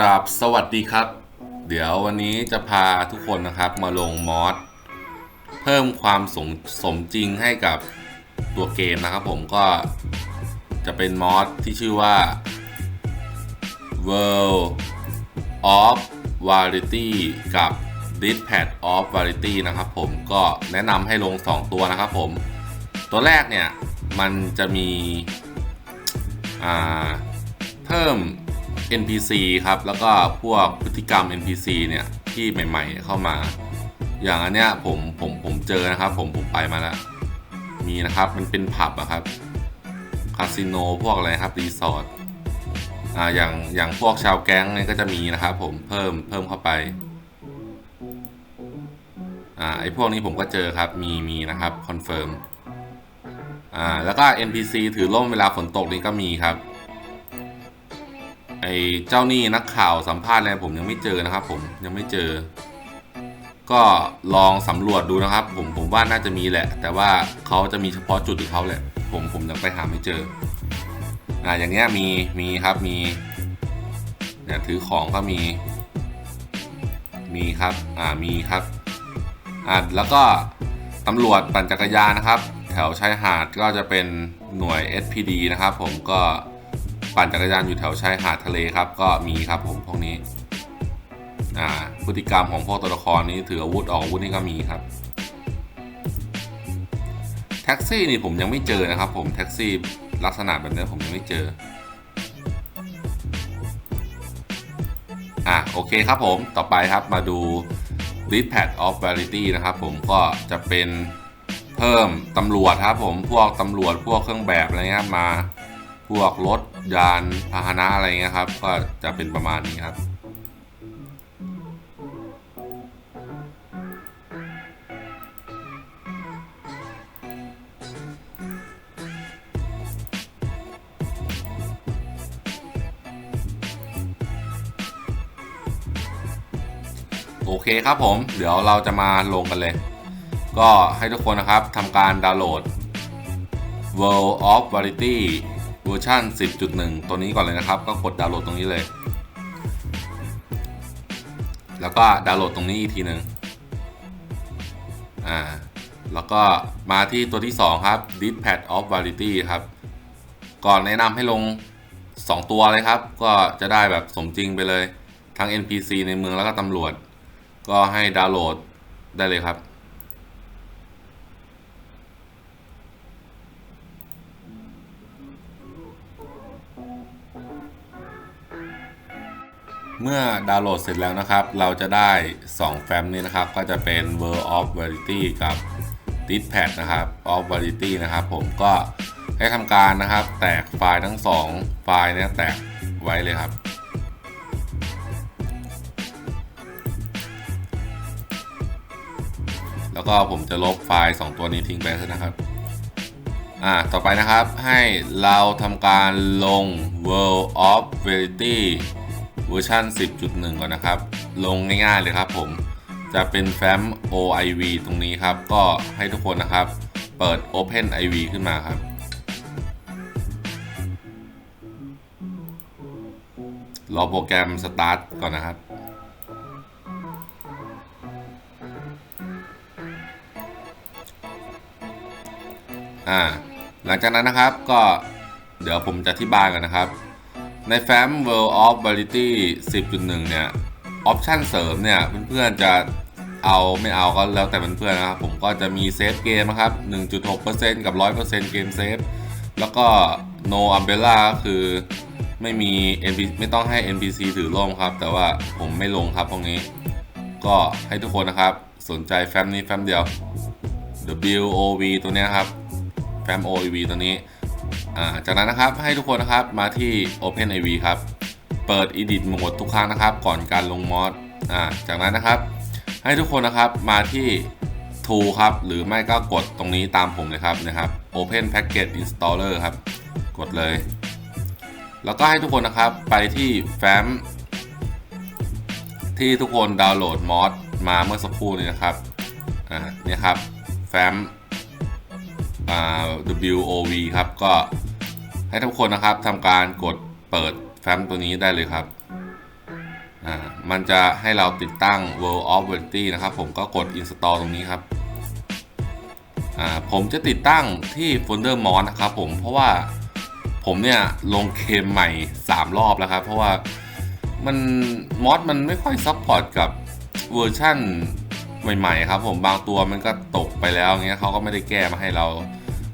ราบสวัสดีครับ เดี๋ยววันนี้จะพาทุกคนนะครับมาลงมอสเพิ่มความสมสมจริงให้กับตัวเกมนะครับผมก็จะเป็นมอสที่ชื่อว่า World of Variety กับ d i s p a d of Variety นะครับผมก็แนะนำให้ลง 2 ตัวนะครับผม ตัวแรกเนี่ย มันจะมีเพิ่ม NPC ครับ แล้วก็พวกพฤติกรรม NPC เนี่ยที่ใหม่ๆเข้ามา อย่างอันเนี้ยผมผมผมเจอนะครับ ผมผมไปมาแล้ว มีนะครับมันเป็นผับอะครับคาสิโนพวกอะไรครับรีสอร์ทอ่าอย่างอย่างพวกชาวแก๊งเนี่ยก็จะมีนะครับ ผมเพิ่มเพิ่มเข้าไปอ่าไอพวกนี้ผมก็เจอครับมีมีนะครับคอนเฟิร์มอ่าแล้วก็ NPC ถือร่มเวลาฝนตกนี่ก็มีครับ ไอ้เจ้านี่นักข่าวสัมภาษณ์อะไรผมยังไม่เจอนะครับ ผมยังไม่เจอ ก็ลองสำรวจดูนะครับ ผมผมว่าน่าจะมีแหละ แต่ว่าเขาจะมีเฉพาะจุดของเขาแหละ ผมผมยังไปหาไม่เจออ่าอย่างเงี้ยมีมีครับมีเนี่ยถือของก็มี มีครับอ่ามีครับอ่าแล้วก็ตำรวจปั่นจักรยานนะครับ แถวชายหาดก็จะเป็นหน่วย SPD นะครับ ผมก็ ปั่นจักรยานอยู่แถวชายหาดทะเลครับ ก็มีครับผมพวกนี้อ่าพฤติกรรมของพวกตัวละครนี้ถืออาวุธออกอาวุธนี่ก็มีครับ แท็กซี่นี่ผมยังไม่เจอนะครับผมแท็กซี่ลักษณะแบบนี้ผมยังไม่เจออะโอเคครับผมต่อไปครับมาดู d i s p a d of Variety นะครับผมก็จะเป็นเพิ่มตำรวจครับผมพวกตำรวจพวกเครื่องแบบอะไรเงี้ยมา พวกรถยานพาหนะอะไรเงี้ยครับ ก็จะเป็นประมาณนี้ครับโอเคครับผม เดี๋ยวเราจะมาลงกันเลย ก็ให้ทุกคนนะครับทำการดาวน์โหลด World of Variety วอร์ชัน10.1 ตัวนี้ก่อนเลยนะครับ ก็กดดาวน์โหลดตรงนี้เลย แล้วก็ดาวน์โหลดตรงนี้อีกทีหนึ่งอ่า แล้วก็มาที่ตัวที่ 2 ครับ d i s p a d of Variety ครับ ก่อนแนะนำให้ลง 2 ตัวเลยครับ ก็จะได้แบบสมจริงไปเลย ทั้ง NPC ในเมืองแล้วก็ตำรวจ ก็ให้ดาวน์โหลดได้เลยครับ เมื่อดาวน์โหลดเสร็จแล้วนะครับ เราจะได้ 2 แฟ้มนี้นะครับ ก็จะเป็น World of Variety กับ d i s p a d นะครับ of Variety นะครับ ผมก็ให้ทำการนะครับ แตกไฟล์ทั้ง 2 ไฟล์เนี้แตกไว้เลยครับแล้วก็ผมจะลบไฟล์ 2 ตัวนี้ทิ้งไปนะครับ อ่า ต่อไปนะครับให้เราทำการลง World of Variety เวอร์ชัน10.1 ก่อนนะครับ ลงง่ายๆเลยครับผม จะเป็นแฟ้ม OIV ตรงนี้ครับ ก็ให้ทุกคนนะครับ เปิด Open IV ขึ้นมาครับ รอโปรแกรมสตาร์ทก่อนนะครับอ่าหลังจากนั้นนะครับก็เดี๋ยวผมจะอธิบายกันนะครับ ในแฟ้ม World of Variety 10.1 เนี่ย ออปชันเสริมเนี่ย เพื่อนๆจะเอาไม่เอาก็แล้วแต่เพื่อนๆนะครับ ผมก็จะมีเซฟเกมนะครับ 1.6%กับ 100%เกมเซฟ แล้วก็ no umbrella ก็คือไม่มี NPC ไม่ต้องให้ NPC ถือร่มครับ แต่ว่าผมไม่ลงครับพวกนี้ ก็ให้ทุกคนนะครับ สนใจแฟ้มนี้แฟ้มเดียว WOV ตัวนี้ครับ แฟ้ม OEV ตัวนี้ จากนั้นนะครับให้ทุกคนนะครับมาที่ OpenIV ครับ เปิด Edit Mode ทุกครั้งนะครับ ก่อนการลงมอดจากนั้นนะครับ ให้ทุกคนนะครับมาที่ Tool ครับหรือไม่ก็กดตรงนี้ตามผมเลยครับนะครับ Open Package Installer ครับ กดเลย แล้วก็ให้ทุกคนนะครับไปที่แฟ้มที่ทุกคนดาวน์โหลดมอดมาเมื่อสักครู่นี้นะครับอ่าเนี่ยครับแฟ้ม WOV ครับ ก็ ให้ทุกคนนะครับทำการกดเปิดแฟ้มตัวนี้ได้เลยครับอ่ามันจะให้เราติดตั้ง World of Reality นะครับ ผมก็กด install ตรงนี้ครับอ่าผมจะติดตั้งที่โฟลเดอร์ mod นะครับผมเพราะว่าผมเนี่ยลงเกมใหม่ 3 รอบแล้วครับ เพราะว่ามันมอดมันไม่ค่อยซัพพอร์ตกับเวอร์ชั่นใหม่ ๆ ครับ ผมบางตัวมันก็ตกไปแล้วเงี้ยเขาก็ไม่ได้แก้มาให้เรา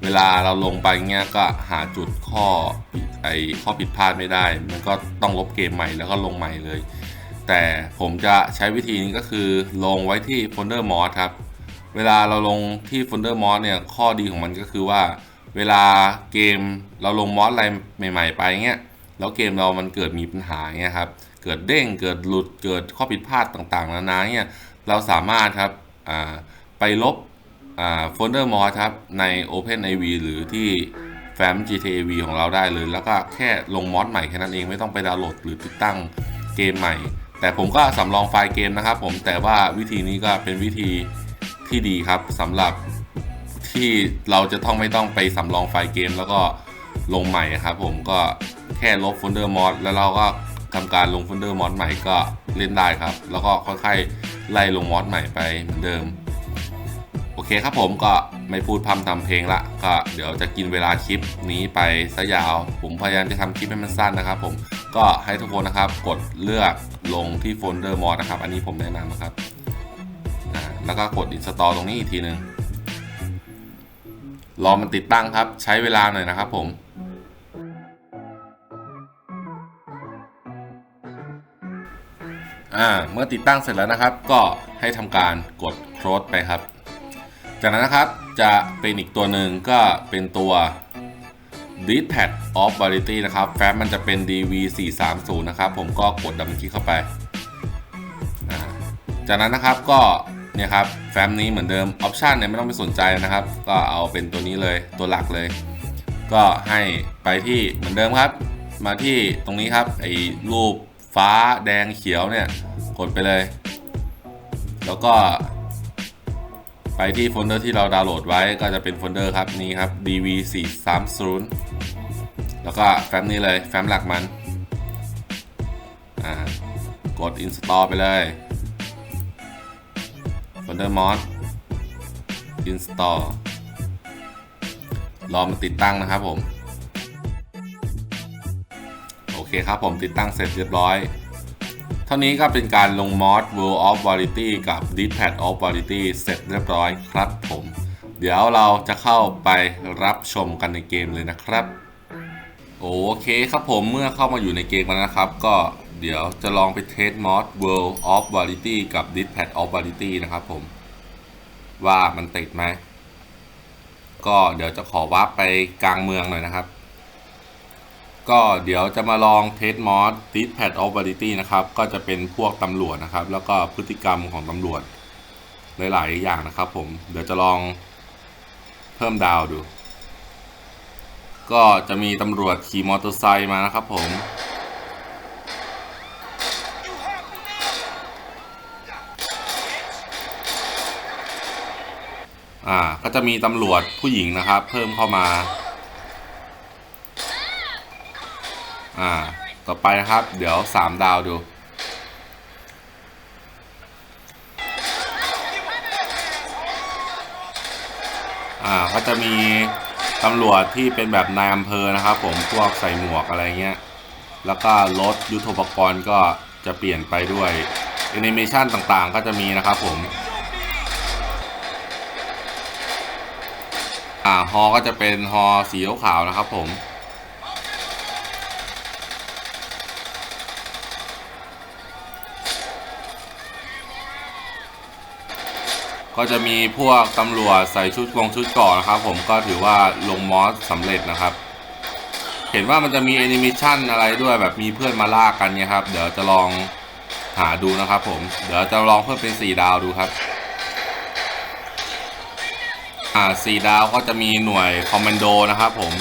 เวลาเราลงไปเงี้ยก็หาจุดข้อไอข้อผิดพลาดไม่ได้ มันก็ต้องลบเกมใหม่แล้วก็ลงใหม่เลย แต่ผมจะใช้วิธีนี้ก็คือลงไว้ที่โฟลเดอร์มอสครับ เวลาเราลงที่โฟลเดอร์มอสเนี่ยข้อดีของมันก็คือว่า เวลาเกมเราลงมอสอะไรใหม่ ๆ ไปเงี้ยแล้วเกมเรามันเกิดมีปัญหาเงี้ยครับเกิดเด้งเกิดหลุดเกิดข้อผิดพลาดต่างๆนานาเนี่ยเราสามารถครับอ่าไปลบ โฟลเดอร์มอสครับ ใน OpenIV หรือที่แฟ้ม GTAV ของเราได้เลย แล้วก็แค่ลงมอสใหม่แค่นั้นเองไม่ต้องไปดาวน์โหลดหรือติดตั้งเกมใหม่ แต่ผมก็สำรองไฟล์เกมนะครับผมแต่ว่าวิธีนี้ก็เป็นวิธีที่ดีครับสำหรับที่เราจะต้องไม่ต้องไปสำรองไฟล์เกม แล้วก็ลงใหม่ครับผมก็แค่ลบโฟลเดอร์มอสแล้วเราก็ทำการลงโฟลเดอร์มอสใหม่ก็เล่นได้ครับ แล้วก็ค่อยๆไล่ลงมอสใหม่ไปเหมือนเดิม เคครับผมก็ไม่พูดพร่ำทำเพลงละก็เดี๋ยวจะกินเวลาคลิปนี้ไปซะยาว ผมพยายามจะทำคลิปให้มันสั้นนะครับผมก็ให้ทุกคนนะครับกดเลือกลงที่โฟลเดอร์มอสนะครับ อันนี้ผมแนะนำนะครับอ่าแล้วก็กด install ตรงนี้อีกทีหนึ่งรอมันติดตั้งครับ ใช้เวลาหน่อยนะครับผมอ่าเมื่อติดตั้งเสร็จแล้วนะครับ ก็ให้ทำการกด close ไปครับ จากนั้นนะครับจะเป็นอีกตัวหนึ่งก็เป็นตัว d i s p a d of Variety นะครับแฟ้มมันจะเป็น DV 4 3 0 นะครับ ผมก็กดดับเบิลคลิกเข้าไป จากนั้นนะครับก็เนี่ยครับแฟ้มนี้เหมือนเดิมออปชันเนี่ยไม่ต้องไปสนใจนะครับ ก็เอาเป็นตัวนี้เลยตัวหลักเลย ก็ให้ไปที่เหมือนเดิมครับ มาที่ตรงนี้ครับไอ้รูปฟ้าแดงเขียวเนี่ยกดไปเลย แล้วก็ ไปที่โฟลเดอร์ที่เราดาวน์โหลดไว้ก็จะเป็นโฟลเดอร์ครับนี่ครับ dv 4 3 0แล้วก็แฟ้มนี้เลยแฟ้มหลักมันอ่ากด install ไปเลยโฟลเดอร์ mod install รอมันติดตั้งนะครับผม โอเคครับผมติดตั้งเสร็จเรียบร้อย เท่านี้ก็เป็นการลงมอด World of Variety กับ d i p a d of Variety เสร็จเรียบร้อยครับผม เดี๋ยวเราจะเข้าไปรับชมกันในเกมเลยนะครับ โอเคครับผมเมื่อเข้ามาอยู่ในเกมแล้วนะครับ ก็เดี๋ยวจะลองไปเทสมอด World of Variety กับ d i p a d of Variety นะครับผม ว่ามันติดไหม ก็เดี๋ยวจะขอวาร์ปไปกลางเมืองหน่อยนะครับ ก็เดี๋ยวจะมาลองเทสมอสติดแพดออฟวาริตี้นะครับ ก็จะเป็นพวกตำรวจนะครับ แล้วก็พฤติกรรมของตำรวจ หลาย ๆ อย่างนะครับผม เดี๋ยวจะลองเพิ่มดาวดู ก็จะมีตำรวจขี่มอเตอร์ไซค์มานะครับผม อ่า ก็จะมีตำรวจผู้หญิงนะครับ เพิ่มเข้ามา อ่า ต่อไปนะครับ เดี๋ยวสามดาวดู อ่า ก็จะมีตำรวจที่เป็นแบบนายอำเภอนะครับผม พวกใส่หมวกอะไรเงี้ย แล้วก็รถยุทโธปกรณ์ก็จะเปลี่ยนไปด้วยแอนิเมชันต่างๆ ก็จะมีนะครับผม อ่า ฮอก็จะเป็นฮอสีขาวนะครับผม ก็จะมีพวกตำรวจใส่ชุดกงชุดเกาะนะครับ ผมก็ถือว่าลงมอสสำเร็จนะครับ เห็นว่ามันจะมีแอนิเมชันอะไรด้วยแบบมีเพื่อนมาลากกันเนี่ยครับ เดี๋ยวจะลองหาดูนะครับ ผม เดี๋ยวจะลองเพิ่มเป็น 4 ดาวดูครับ อ่าสี่ดาวก็จะมีหน่วยคอมมานโดนะครับ ผม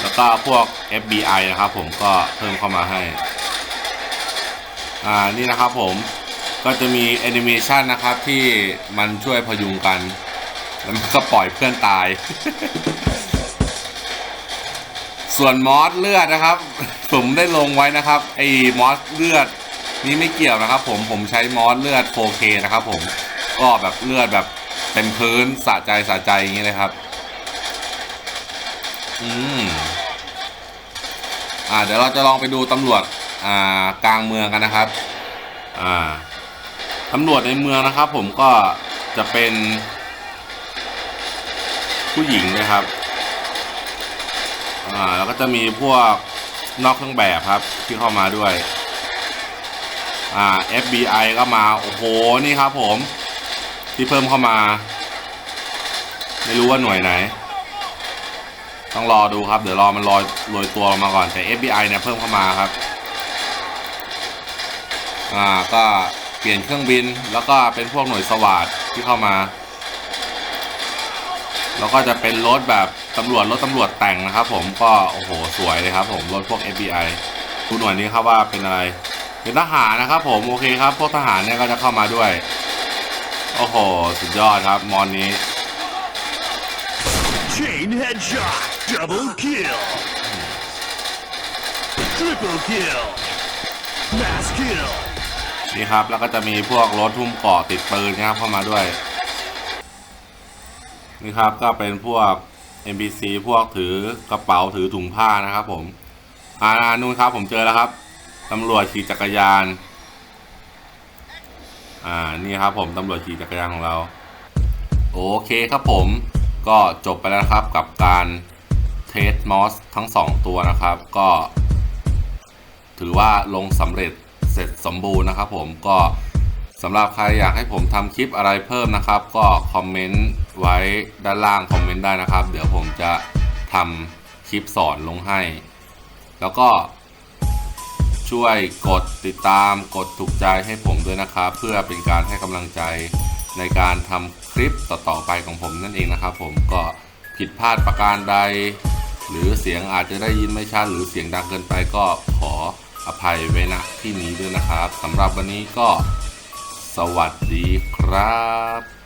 แล้วก็พวก FBI นะครับ ผมก็เพิ่มเข้ามาให้ อ่านี่นะครับผม ก็จะมีแอนิเมชันนะครับที่มันช่วยพยุงกัน แล้วมันก็ปล่อยเพื่อนตาย ส่วนมอสเลือดนะครับ ผมได้ลงไว้นะครับ ไอ้มอสเลือดนี่ไม่เกี่ยวนะครับ ผมผมใช้มอสเลือด 4K นะครับผมก็แบบเลือดแบบเต็มพื้นสะใจสะใจอย่างนี้เลยครับ อืมอ่าเดี๋ยวเราจะลองไปดูตำรวจอ่ากลางเมืองกันนะครับ อ่า ตำรวจในเมืองนะครับ ผมก็จะเป็นผู้หญิงนะครับอ่าแล้วก็จะมีพวกนอกเครื่องแบบครับ ที่เข้ามาด้วยอ่า FBI ก็มา โอ้โห นี่ครับผม ที่เพิ่มเข้ามา ไม่รู้ว่าหน่วยไหน ต้องรอดูครับ เดี๋ยวรอมันลอยโรยตัวลงมาก่อน แต่ FBI เนี่ยเพิ่มเข้ามาครับ อ่า ก็ เปลี่ยนเครื่องบิน แล้วก็เป็นพวกหน่วยสวัสดที่เข้ามา แล้วก็จะเป็นรถแบบตำรวจรถตำรวจแต่งนะครับ ผมก็โอ้โหสวยเลยครับ ผมรถพวก FBI ดูหน่วยนี้ครับว่าเป็นอะไร เป็นทหารนะครับ ผมโอเคครับ พวกทหารเนี่ยก็จะเข้ามาด้วย โอ้โหสุดยอดครับมอนนี้ Chain headshot. Double kill. Triple kill. Mass kill. นี่ครับ แล้วก็จะมีพวกรถทุ่มเกาะติดปืนนะครับเข้ามาด้วย นี่ครับก็เป็นพวก NPC พวกถือกระเป๋าถือถุงผ้านะครับ ผมอ่านู่นครับ ผมเจอแล้วครับตำรวจขี่จักรยาน อ่านี่ครับ ผมตำรวจขี่จักรยานของเรา โอเคครับผมก็จบไปแล้วครับกับการเทสมอสทั้งสองตัวนะครับ ก็ ถือว่าลงสำเร็จ เสร็จสมบูรณ์นะครับผมก็สำหรับใครอยากให้ผมทำคลิปอะไรเพิ่มนะครับ ก็คอมเมนต์ไว้ด้านล่างคอมเมนต์ได้นะครับ เดี๋ยวผมจะทำคลิปสอนลงให้ แล้วก็ช่วยกดติดตามกดถูกใจให้ผมด้วยนะครับ เพื่อเป็นการให้กำลังใจในการทำคลิปต่อๆไปของผมนั่นเองนะครับ ผมก็ผิดพลาดประการใด หรือเสียงอาจจะได้ยินไม่ชัดหรือเสียงดังเกินไปก็ขอ อภัยไว้ณที่นี้ด้วยนะครับสำหรับวันนี้ก็สวัสดีครับ